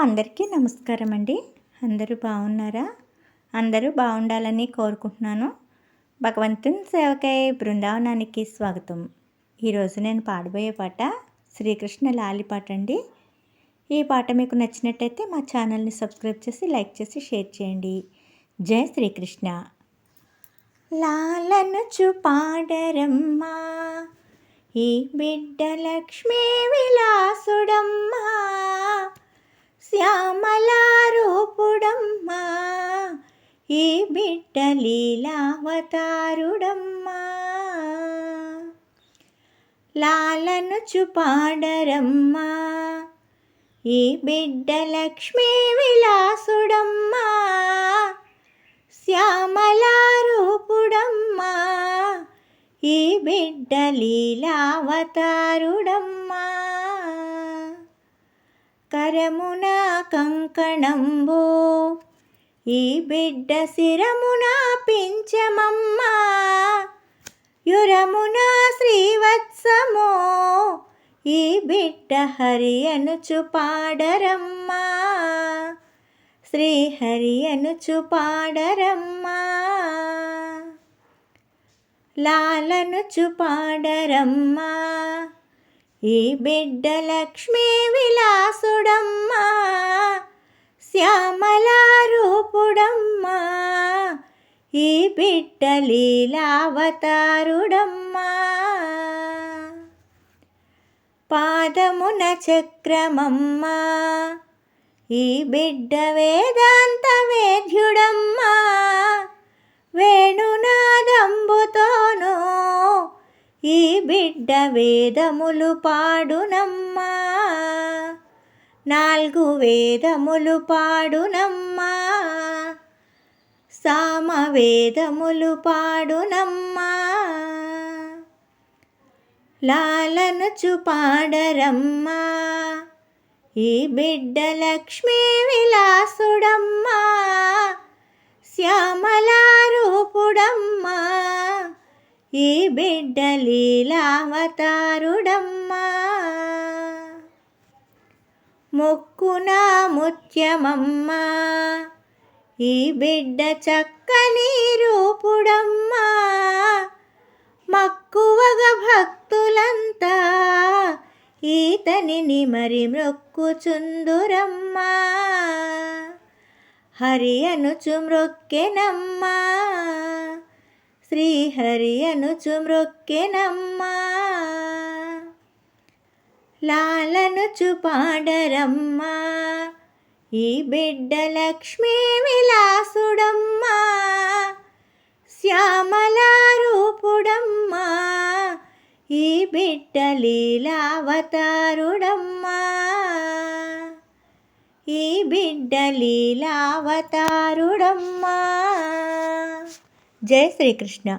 అందరికీ నమస్కారం అండి అందరూ బాగున్నారా? అందరూ బాగుండాలని కోరుకుంటున్నాను. భగవంతుని సేవకై బృందావనానికి స్వాగతం. ఈరోజు నేను పాడబోయే పాట శ్రీకృష్ణ లాలి పాట అండి. ఈ పాట మీకు నచ్చినట్టయితే మా ఛానల్ని సబ్స్క్రైబ్ చేసి లైక్ చేసి షేర్ చేయండి. జై శ్రీకృష్ణ. లాలను పాడరమ్మా ఈ బిడ్డ లక్ష్మీ విలాసుడమ్మా. శ్యామలారూపుడమ్మా. ఈ బిడ్డ లీలావతారుడమ్మా. లాలను చుపాడరమ్మా ఈ బిడ్డ లక్ష్మీ విలాసుడమ్మా. శ్యామలారూపుడమ్మా. ఈ బిడ్డ లీలావతారుడమ్మా. కరమున కంకణంబో ఈ బిడ్డ శిరమున పించమమ్మా యురమున శ్రీవత్సమో ఈ బిడ్డ హరి అనుచు పాడరమ్మా. శ్రీహరి అనుచు పాడరమ్మా. లాలనుచు పాడరమ్మా. ఈ బిడ్డ లక్ష్మీ విలాసుడమ్మా శ్యామలారూపుడమ్మా ఈ బిడ్డ లీలావతారుడమ్మా. పాదమున చక్రమమ్మా ఈ బిడ్డ వేద ఈ బిడ్డ వేదములు పాడునమ్మా. నాలుగు వేదములు పాడునమ్మా. సామవేదములు పాడునమ్మా. లాలను పాడరమ్మా. ఈ బిడ్డ లక్ష్మీ విలాసుడమ్మా. ఈ బిడ్డ లీలావతారుడమ్మా మొక్కున ముత్యమమ్మా. ఈ బిడ్డ చక్కని రూపుడమ్మా. మక్కువగా భక్తులంతా ఈతనిని మరి మొక్కుచుందురమ్మా హరి అనుచు మృక్కెనమ్మా శ్రీహరి అనుచు మ్రొక్కెనమ్మా. లాలనుచు పాడరమ్మా. ఈ బిడ్డ లక్ష్మీ విలాసుడమ్మా. శ్యామలారూపుడమ్మా. ఈ బిడ్డ లీలావతారుడమ్మా. ఈ బిడ్డ లీలావతారుడమ్మా. జై శ్రీకృష్ణ